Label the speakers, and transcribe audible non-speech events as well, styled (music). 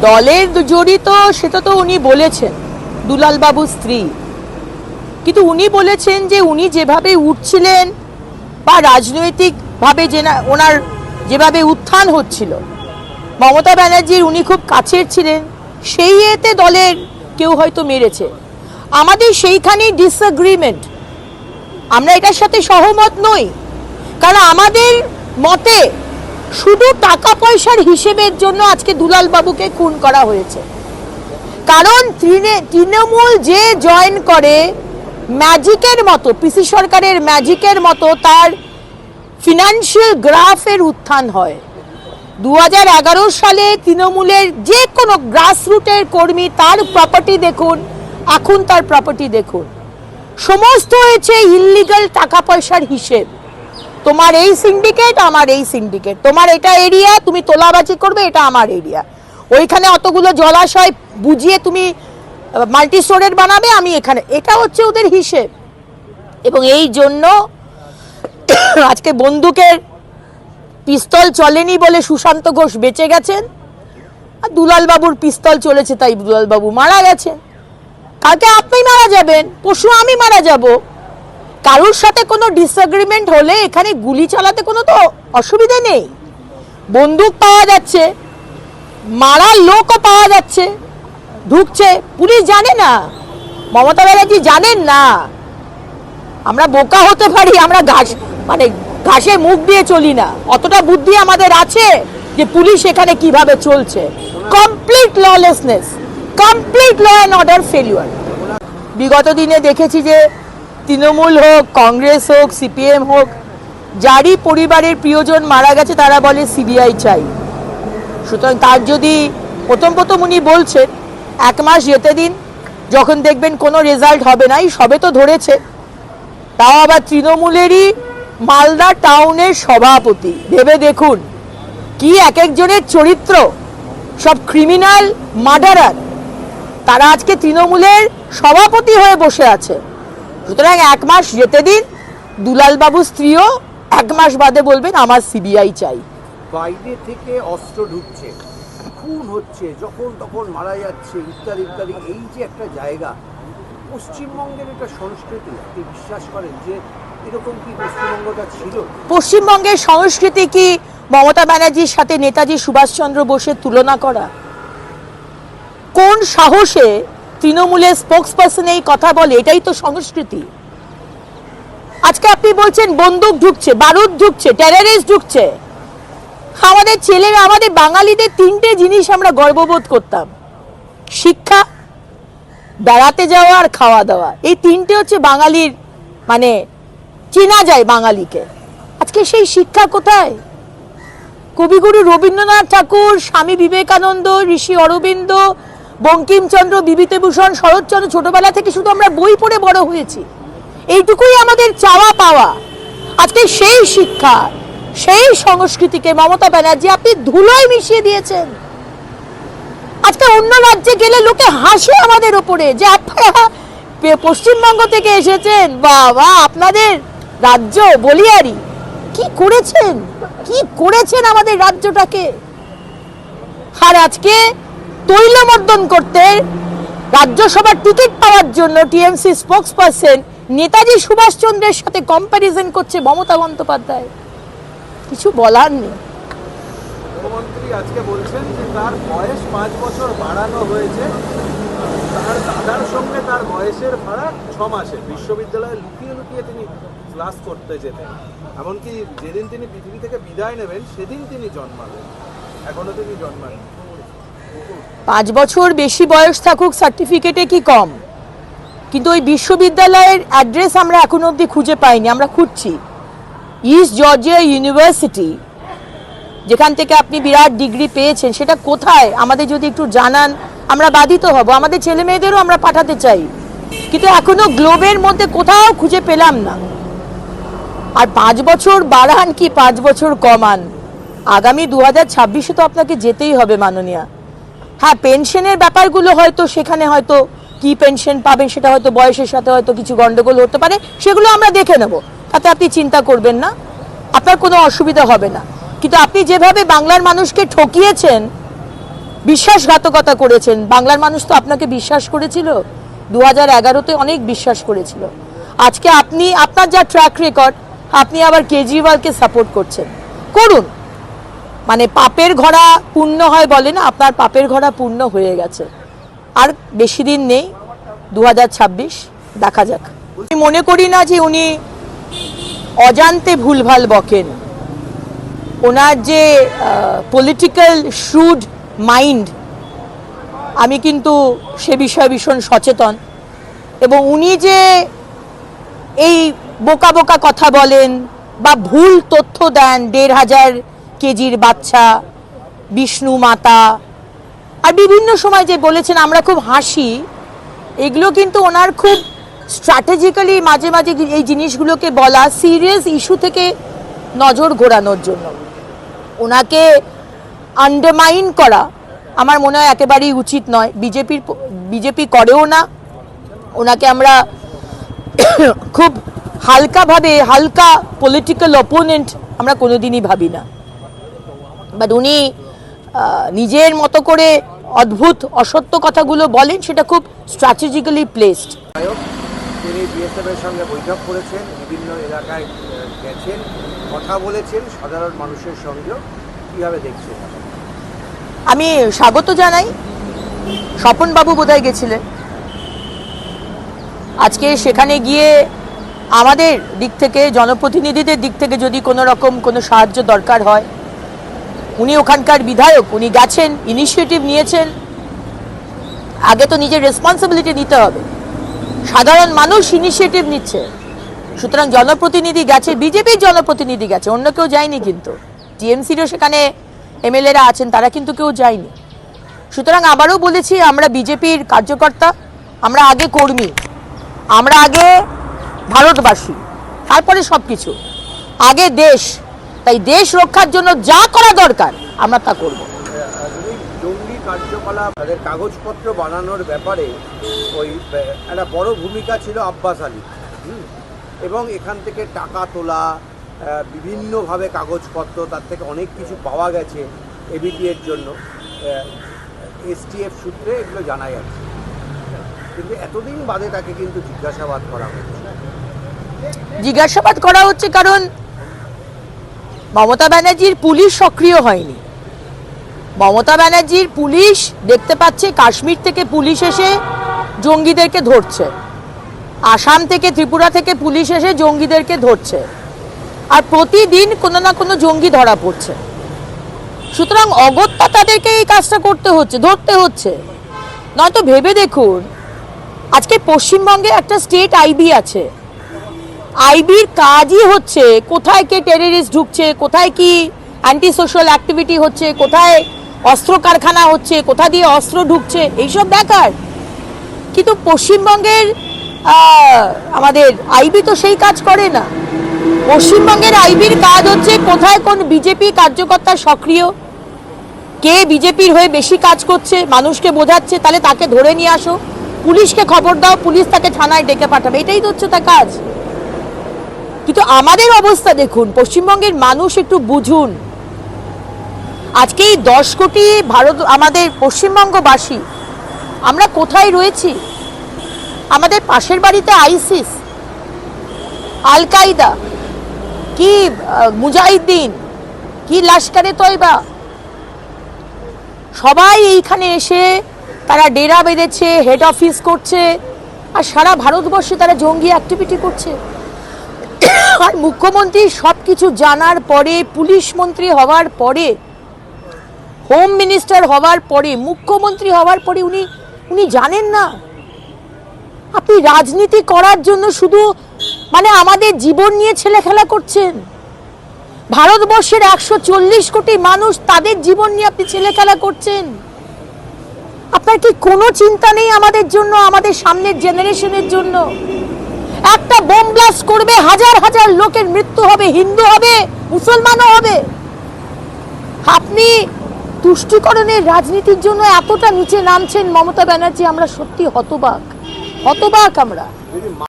Speaker 1: দলের জড়িত, সেটা তো উনি বলেছেন, দুলাল বাবুর স্ত্রী। কিন্তু উনি বলেছেন যে উনি যেভাবে উঠছিলেন বা রাজনৈতিকভাবে যে ওনার যেভাবে উত্থান হচ্ছিল, মমতা ব্যানার্জির উনি খুব কাছের ছিলেন, সেই এতে দলের কেউ হয়তো মেরেছে। আমাদের সেইখানেই ডিসএগ্রিমেন্ট আমরা এটার সাথে সহমত নই। কারণ আমাদের মতে শুধু টাকা পয়সার হিসেবের জন্য আজকে দুলাল বাবুকে খুন করা হয়েছে। কারণ তৃণে- তৃণমূল যে জয়েন করে, ম্যাজিকের মতো, পিসি সরকারের ম্যাজিকের মতো তার ফিনান্সিয়াল গ্রাফের উত্থান হয়। দু হাজার এগারো সালে তৃণমূলের যে কোনো গ্রাসরুটের কর্মী তার প্রপার্টি দেখুন এখন তার প্রপার্টি দেখুন। সমস্ত হয়েছে ইল্লিগাল টাকা পয়সার হিসেব। তোমার এই সিন্ডিকেট আমার এই সিন্ডিকেট তোমার এটা এরিয়া তুমি তোলাবাজি করবে, এটা আমার এরিয়া ওইখানে অতগুলো জলাশয় বুঝিয়ে তুমি মাল্টি স্টোরের বানাবে, আমি এখানে। এটা হচ্ছে ওদের হিসেব। এবং এই জন্য (coughs) আজকে বন্দুকের পিস্তল চলেনি বলে সুশান্ত ঘোষ বেঁচে গেছেন। আর দুলাল বাবুর পিস্তল চলেছে, তাই দুলাল বাবু মারা গেছেন। কালকে আপনি মারা যাবেন, পরশু আমি মারা যাব। কারোর সাথে কোনো ডিসএগ্রিমেন্ট হলে এখানে গুলি চালাতে কোনো তো অসুবিধা নেই। বন্দুক পাওয়া যাচ্ছে মারা লোকও পাওয়া যাচ্ছে, ঢুকছে। পুলিশ জানে না, মমতা ব্যানার্জি জানেন না। আমরা বোকা হতে পারি, আমরা ঘাস মানে ঘাসে মুখ দিয়ে চলি না। অতটা বুদ্ধি আমাদের আছে যে পুলিশ এখানে কীভাবে চলছে। Complete lawlessness complete law and order failure বিগত দিনে দেখেছি যে তৃণমূল হোক, কংগ্রেস হোক, সিপিএম হোক, যারই পরিবারের প্রিয়জন মারা গেছে, তারা বলে সিবিআই চাই। সুতরাং তার যদি প্রথম প্রথম উনি বলছেন, এক মাস যেতে দিন, যখন দেখবেন কোনো রেজাল্ট হবে না, এই সবে তো ধরেছে। তাও আবার তৃণমূলেরই মালদা টাউনের সভাপতি। ভেবে দেখুন, কি এক একজনের চরিত্র। সব ক্রিমিনাল মার্ডারার তারা আজকে তৃণমূলের সভাপতি হয়ে বসে আছে। সুতরাং এক মাস যেতে দিন দুলালবাবু স্ত্রীও এক মাস বাদে বলবেন আমার সিবিআই চাই।
Speaker 2: বাইরে থেকে অস্ত্র ঢুকছে খুন হচ্ছে যখন তখন মারা যাচ্ছে ইত্যাদি ইত্যাদি এই যে একটা জায়গা পশ্চিমবঙ্গের একটা সংস্কৃতি আপনি বিশ্বাস করেন যে এরকম কি পশ্চিমবঙ্গটা ছিল?
Speaker 1: পশ্চিমবঙ্গের সংস্কৃতি কি মমতা ব্যানার্জির সাথে নেতাজি সুভাষচন্দ্র বোসের তুলনা করা? কোন সাহসে তৃণমূলের স্পোক্সপার্সন এই কথা বলে, এটাই তো সংস্কৃতি। আজকে আপনি বলছেন বন্দুক ঢুকছে, বারুদ ঢুকছে টেরারিস্ট ঢুকছে। আমাদের ছেলেরা, আমাদের বাঙালিদের তিনটে জিনিস আমরা গর্ববোধ করতাম। শিক্ষা, বেড়াতে যাওয়া আর খাওয়া দাওয়া। এই তিনটে হচ্ছে বাঙালির মানে চেনা যায় বাঙালিকে। আজকে সেই শিক্ষা কোথায়? কবিগুরু রবীন্দ্রনাথ ঠাকুর, স্বামী বিবেকানন্দ, ঋষি অরবিন্দ বঙ্কিমচন্দ্র, বিভূতিভূষণ, শরৎচন্দ্র ছোটবেলা থেকে শুধু আমরা বই পড়ে বড় হয়েছি। এইটুকুই আমাদের চাওয়া পাওয়া। আজকে সেই শিক্ষা, সেই সংস্কৃতিকে মমতা ব্যানার্জি আপনি ধুলোয় মিশিয়ে দিয়েছেন। আজকে অন্য রাজ্যে গেলে লোকে হাসে আমাদের ওপরে যে আপনারা পশ্চিমবঙ্গ থেকে এসেছেন। বাবা, আপনাদের রাজ্য বলিয়ারি। কি করেছেন? কি করেছেন আমাদের রাজ্যটাকে? আর আজকে তৈলমর্দন করতে রাজ্যসভার টিকিট পাওয়ার জন্য টিএমসি স্পোক্স পার্সন নেতাজি সুভাষচন্দ্রের সাথে কম্প্যারিজন করছে মমতা বন্দ্যোপাধ্যায়। কিছু বলার নেই।
Speaker 3: আজকে বলছেন যে তার বয়স পাঁচ বছর বাড়ানো হয়েছে। তার দাদার সঙ্গে তার বয়সের ছ বিশ্ববিদ্যালয়ে লুকিয়ে তিনি ক্লাস করতে যেতেন। এমনকি যেদিন তিনি পৃথিবী থেকে বিদায় নেবেন, সেদিন তিনি জন্মাবেন। এখনও তিনি জন্মান
Speaker 1: পাঁচ বছর বেশি বয়স থাকুক সার্টিফিকেটে কি কম? কিন্তু ওই বিশ্ববিদ্যালয়ের অ্যাড্রেস আমরা এখন অবধি খুঁজে পাইনি, আমরা খুঁজছি। ইস্ট জর্জিয়া ইউনিভার্সিটি যেখান থেকে আপনি বিরাট ডিগ্রি পেয়েছেন, সেটা কোথায়? আমাদের যদি একটু জানান, আমরা বাধিত হব। আমাদের ছেলে মেয়েদেরও আমরা পাঠাতে চাই। কিন্তু এখনও গ্লোবের মধ্যে কোথাও খুঁজে পেলাম না। আর পাঁচ বছর বাড়ান কি? পাঁচ বছর কমান। আগামী দু হাজার ছাব্বিশে তো আপনাকে যেতেই হবে, মাননীয়া। হ্যাঁ পেনশনের ব্যাপারগুলো হয়তো সেখানে হয়তো কি পেনশন পাবেন সেটা হয়তো বয়সের সাথে হয়তো কিছু গন্ডগোল হতে পারে, সেগুলো আমরা দেখে নেব। তাতে আপনি চিন্তা করবেন না, আপনার কোনো অসুবিধা হবে না। কিন্তু আপনি যেভাবে বাংলার মানুষকে ঠকিয়েছেন, বিশ্বাসঘাতকতা করেছেন, বাংলার মানুষ তো আপনাকে বিশ্বাস করেছিল? দু হাজার এগারোতে অনেক বিশ্বাস করেছিল। আজকে আপনি, আপনার যা ট্র্যাক রেকর্ড আপনি আবার কেজরিওয়ালকে সাপোর্ট করছেন। করুন। মানে পাপের ঘোড়া পূর্ণ হয় বলে না, আপনার পাপের ঘোড়া পূর্ণ হয়ে গেছে। আর বেশি দিন নেই দু হাজার ছাব্বিশ, দেখা যাক। আমি মনে করি না যে উনি অজান্তে ভুলভাল বকেন। ওনার যে পলিটিক্যাল শ্রুড মাইন্ড আমি কিন্তু সে বিষয়ে ভীষণ সচেতন। এবং উনি যে এই বোকা বোকা কথা বলেন বা ভুল তথ্য দেন, দেড় হাজার কেজির বাচ্চা, বিষ্ণু মাতা, আর বিভিন্ন সময় যে বলেছেন আমরা খুব হাসি, এগুলো কিন্তু ওনার খুব স্ট্র্যাটেজিক্যালি মাঝে মাঝে এই জিনিসগুলোকে বলা সিরিয়াস ইস্যু থেকে নজর ঘোরানোর জন্য। ওনাকে আন্ডারমাইন করা আমার মনে হয় একেবারেই উচিত নয়। বিজেপির বিজেপি করেও না। ওনাকে আমরা খুব হালকাভাবে, হালকা পলিটিক্যাল অপোনেন্ট আমরা কোনোদিনই ভাবি না। বাট উনি নিজের মতো করে অদ্ভুত অসত্য কথাগুলো বলেন সেটা খুব স্ট্র্যাটেজিক্যালি প্লেসড
Speaker 2: তিনি বিএসএফ এর সঙ্গে বৈঠক করেছেন বিভিন্ন এলাকায় গেছেন কথা বলেছেন সাধারণ মানুষের কীভাবে দেখছেন?
Speaker 1: আমি স্বাগত জানাই। স্বপনবাবু বোধহয় গেছিলেন। আজকে সেখানে গিয়ে আমাদের দিক থেকে জনপ্রতিনিধিদের দিক থেকে যদি কোনো রকম কোনো সাহায্য দরকার হয় উনি ওখানকার বিধায়ক, উনি গেছেন ইনিশিয়েটিভ নিয়েছেন। আগে তো নিজের রেসপন্সিবিলিটি নিতে হবে। সাধারণ মানুষ ইনিশিয়েটিভ নিচ্ছে। সুতরাং জনপ্রতিনিধি গেছে, বিজেপির জনপ্রতিনিধি গেছে, অন্য কেউ যায়নি কিন্তু। টিএমসিরও সেখানে এমএলএরা আছেন, তারা কিন্তু কেউ যায়নি। সুতরাং আবারও বলেছি, আমরা বিজেপির কার্যকর্তা, আমরা আগে কর্মী, আমরা আগে ভারতবাসী, তারপরে সব কিছু আগে দেশ তাই দেশ রক্ষার জন্য যা করা দরকার আমরা তা করব।
Speaker 2: জঙ্গি কার্যকলাপ তাদের কাগজপত্র বানানোর ব্যাপারে ওই একটা বড় ভূমিকা ছিল আব্বাস আলী? এবং এখান থেকে টাকা তোলা বিভিন্নভাবে কাগজপত্র তার থেকে অনেক কিছু পাওয়া গেছে এবিটি এর জন্য। এসটিএফ সূত্রে এগুলো জানা যাচ্ছে। কিন্তু এতদিন বাদে তাকে কিন্তু জিজ্ঞাসাবাদ করা হচ্ছে।
Speaker 1: জিজ্ঞাসাবাদ করা হচ্ছে কারণ মমতা ব্যানার্জির পুলিশ সক্রিয় হয়নি। মমতা ব্যানার্জির পুলিশ দেখতে পাচ্ছে কাশ্মীর থেকে পুলিশ এসে জঙ্গিদেরকে ধরছে। আসাম থেকে ত্রিপুরা থেকে পুলিশ এসে জঙ্গিদেরকে ধরছে। আর প্রতিদিন কোনো না কোনো জঙ্গি ধরা পড়ছে। সুতরাং অগত্যা তাদেরকে এই কাজটা করতে হচ্ছে, ধরতে হচ্ছে। নয়তো ভেবে দেখুন, আজকে পশ্চিমবঙ্গে একটা স্টেট আইবি আছে। আইবির কাজই হচ্ছে কোথায় কে টেররিস্ট ঢুকছে, কোথায় কি অ্যান্টি সোশ্যাল অ্যাক্টিভিটি হচ্ছে, কোথায় অস্ত্র কারখানা হচ্ছে, কোথা দিয়ে অস্ত্র ঢুকছে, এইসব দেখার। কিন্তু পশ্চিমবঙ্গের আমাদের আইবি তো সেই কাজ করে না। পশ্চিমবঙ্গের আইবির কাজ হচ্ছে কোথায় কোন বিজেপি কার্যকর্তা সক্রিয়, কে বিজেপির হয়ে বেশি কাজ করছে, মানুষকে বোঝাচ্ছে, তাহলে তাকে ধরে নিয়ে আসো। পুলিশকে খবর দাও, পুলিশ তাকে থানায় ডেকে পাঠাবে। এটাই তো হচ্ছে তার কাজ। কিন্তু আমাদের অবস্থা দেখুন, পশ্চিমবঙ্গের মানুষ একটু বুঝুন। আজকে এই দশ কোটি ভারত, আমাদের পশ্চিমবঙ্গবাসী, আমরা কোথায় রয়েছি? আমাদের পাশের বাড়িতে আইসিস আল কায়দা কি মুজাহিদ্দিন, কি লাস্কারে তৈবা সবাই এইখানে এসে তারা ডেরা বেঁধেছে হেড অফিস করছে, আর সারা ভারতবর্ষে তারা জঙ্গি অ্যাক্টিভিটি করছে। আর মুখ্যমন্ত্রী সব কিছু জানার পরে, পুলিশ মন্ত্রী হওয়ার পরে, হোম মিনিস্টার হওয়ার পরে, মুখ্যমন্ত্রী হওয়ার পরে উনি উনি জানেন না। আপনি রাজনীতি করার জন্য শুধু মানে আমাদের জীবন নিয়ে ছেলে খেলা করছেন। ভারতবর্ষের একশো চল্লিশ কোটি মানুষ তাদের জীবন নিয়ে আপনি ছেলে খেলা করছেন। আপনার কি কোনো চিন্তা নেই আমাদের জন্য, আমাদের সামনের জেনারেশনের জন্য? একটা বোম ব্লাস্ট করবে, হাজার হাজার লোকের মৃত্যু হবে, হিন্দু হবে, মুসলমানও হবে। আপনি তুষ্টিকরণের রাজনীতির জন্য এতটা নিচে নামছেন, মমতা ব্যানার্জি, আমরা সত্যি হতবাক। হতবাক আমরা।